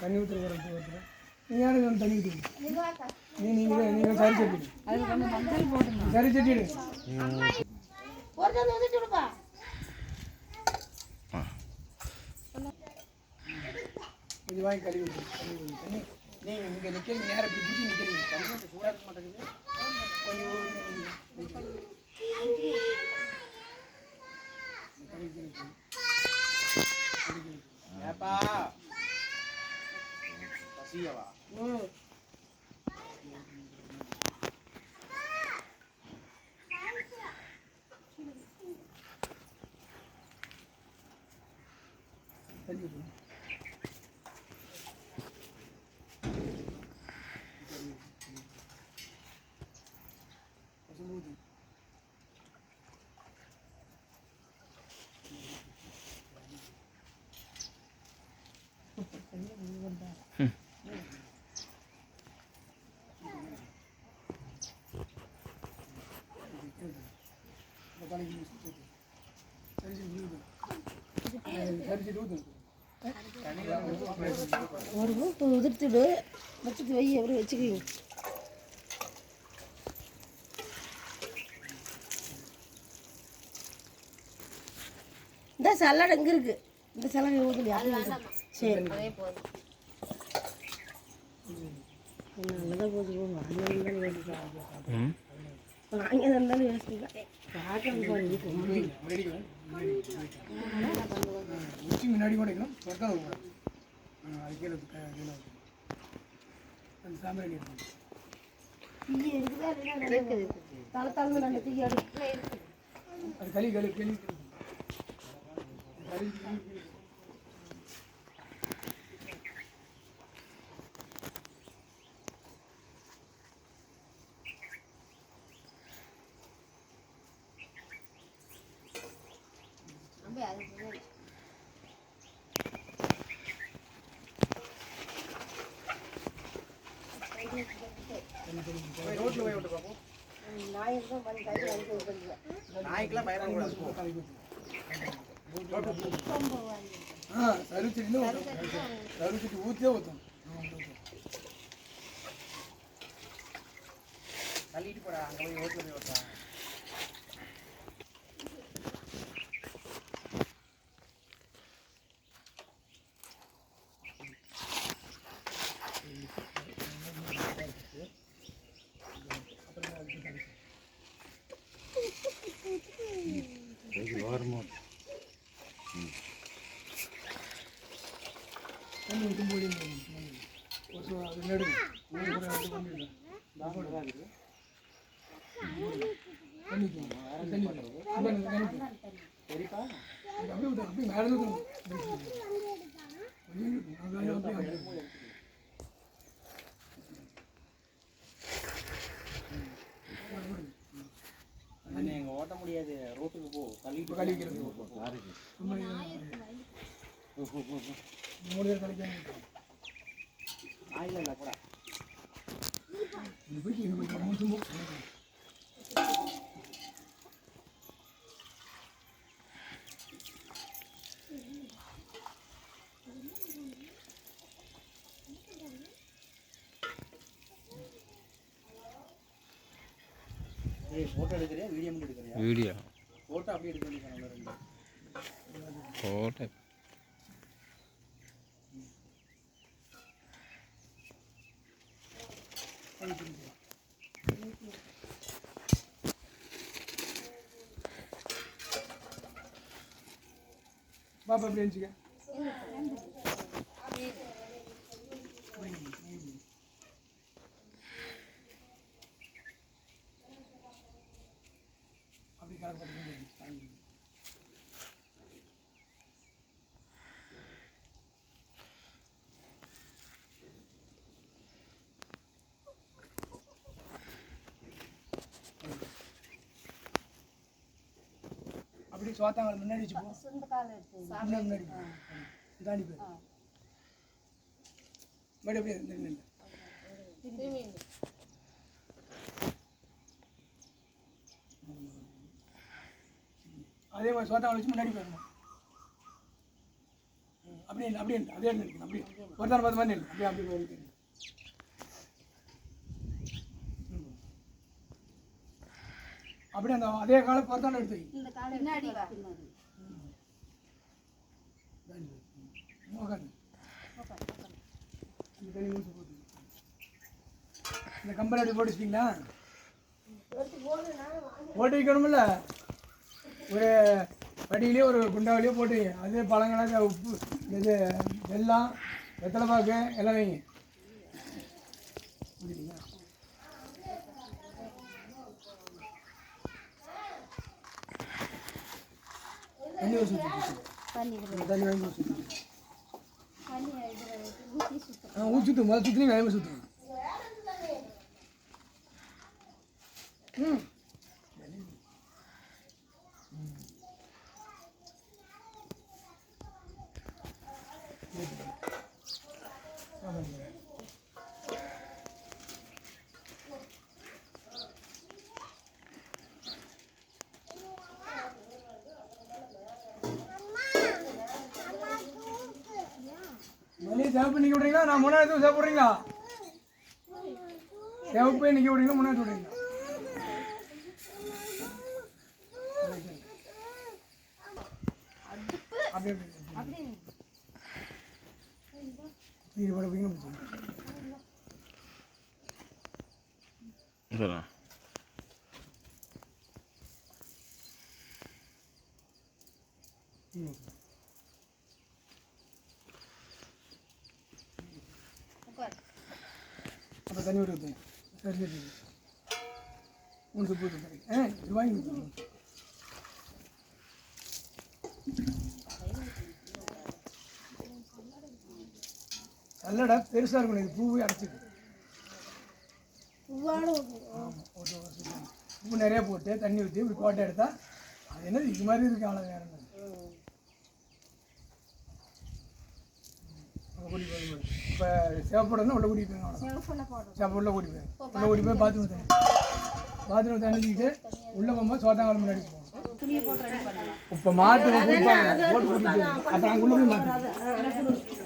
தண்ணி ஊற்றுற ஊற்றுற நீ யாருக்கு வந்து தண்ணி. ஊற்றுங்க நீ நீங்கள் நீங்கள் சரி செட்டிடு சரி செட்டிடு இது வாங்கி கழுவி விட்டு தண்ணி நீங்கள் இங்கே நிற்கிறீங்க நேரம் பிடிச்சி நிற்கிறீங்க தண்ணி சூடாக மாட்டேங்குது. தண்ணி ஊற்றுங்க கொஞ்சம் ஊற்றுங்க ஒரு உதிர்த்துடு வச்சுட்டு வை எப்படி வச்சுக்கிங்க. இந்த சலாட் எங்கே இருக்கு? இந்த சலாட் ஊற்றுலையா சரி. நல்லதாக போச்சு போங்க அங்கே இருந்தாலும் யோசிக்கலாம் உச்சி முன்னாடி கூட வைக்கணும் பக்கம் வைக்கணும் ஆ, அது கீழே க- கீழே வைக்கணும் அந்த சாம்பிராணி அது களி களி களி. களி களி போய் விட்டு பார்ப்போம் நாயகம் பண்ணி கையில் அடிக்க விட்டுருங்க நாய்க்கெல்லாம் பயப்படக்கூடாது ஆ சருச்சிட்டு சருச்சிட்டு ஊற்றியே ஊற்றும் தள்ளிட்டு போடா அங்க போய் ரோட்ல போய் விட்டா தண்ணி ஊற்றும் போது ஒரு அது நடுங்க ஊர் கூட ரெண்டு பண்ணி விடுங்க. தண்ணி ஊற்றுங்க. தண்ணி ஊற்றுங்க. தண்ணி ஊற்றுங்க. சரிப்பா அது அப்படியே ஊற்றுங்க. அப்படியே மேலே ஊற்றுங்க. கொஞ்சம் ஊற்றுங்க. அது அப்படியே அப்படியே. அண்ணே எங்க ஓட்ட முடியாது. ரோட்டுக்கு போ. கழுவி வைக்கிறது. மூணு பேர் கழிக்காம ஆயில இல்ல போடா இது போய் இது போய் மூணு சும்மா ஏய் போட்டோ எடுக்கறியா? வீடியோ எடுக்கறியா? வீடியோ போட்டோ அப்படியே எடுக்க வேண்டியது ரெண்டு. போட்டோ பாப்பா அப்படி சோத்தாங்களை முன்னாடி வச்சு போ. முன்னாடி முன்னாடி. தாண்டி போயிரு மறுபடியும் அப்படியே நின்று அதே மாதிரி சோத்தாங்களை வச்சு முன்னாடி போயிடணும் அப்படியே அப்படியே அதே நின்று அப்படியே ஒருத்தர் பார்த்து மாதிரி நின்று அப்படியே அப்படியே போயிருக்கு அப்படியே அந்த அதே காலம் பார்த்தாலும் எடுத்து. இந்த காலை கம்பெனி அப்படி போட்டு. வச்சிட்டிங்களா போட்டு வைக்கணுமில்ல ஒரு வடியிலே ஒரு குண்டாவிலேயே போட்டு. அது பழங்களாக உப்பு இது வெல்லம் வெத்தலை பாக்கு எல்லாம் வைங்க. தண்ணி ஒரு சுற்றி தண்ணி வாங்கி சுற்றி சுத்தம் ஆ ஊற்றி வேகமாக ம் சிவப்பு நிற்க விட்றீங்களா? நான் மூணாயிரத்து சிவப்பு விட்றீங்களா? சிவப்பு நிற்க விட்றீங்களா? மூணாயிரத்து விட்றீங்களா? அப்படியே இது பிடிச்சி அப்போ தண்ணி விட்டு ஊற்றுங்க சரி சரி சுப்பு ஊற்றுங்க ஆ இது வாங்கி சல்லடை பெருசாக இருக்கணும் இது பூவே அடைச்சிது உப்பு நிறைய போட்டு தண்ணி ஊற்றி இப்படி கோட்டை எடுத்தா அது என்னது? இது மாதிரி இருக்கு அவ்வளோ வேற என்ன? இப்போ சேவப்படணும் உள்ள குடி போய் அவ்வளோ சிவப்புல போடுறோம் சாப்பிட உள்ள ஓடி போய் உள்ள ஓடி போய் பாத்ரூம் தண்ணி. பாத்ரூம் தண்ணிக்கிட்டு உள்ளே போகும்போது சோத்தாங்காலம் முன்னாடி போவோம் இப்போ மாட்டு போட்டு கொடுத்து அப்புறம் அங்கே உள்ள போய் மாட்டு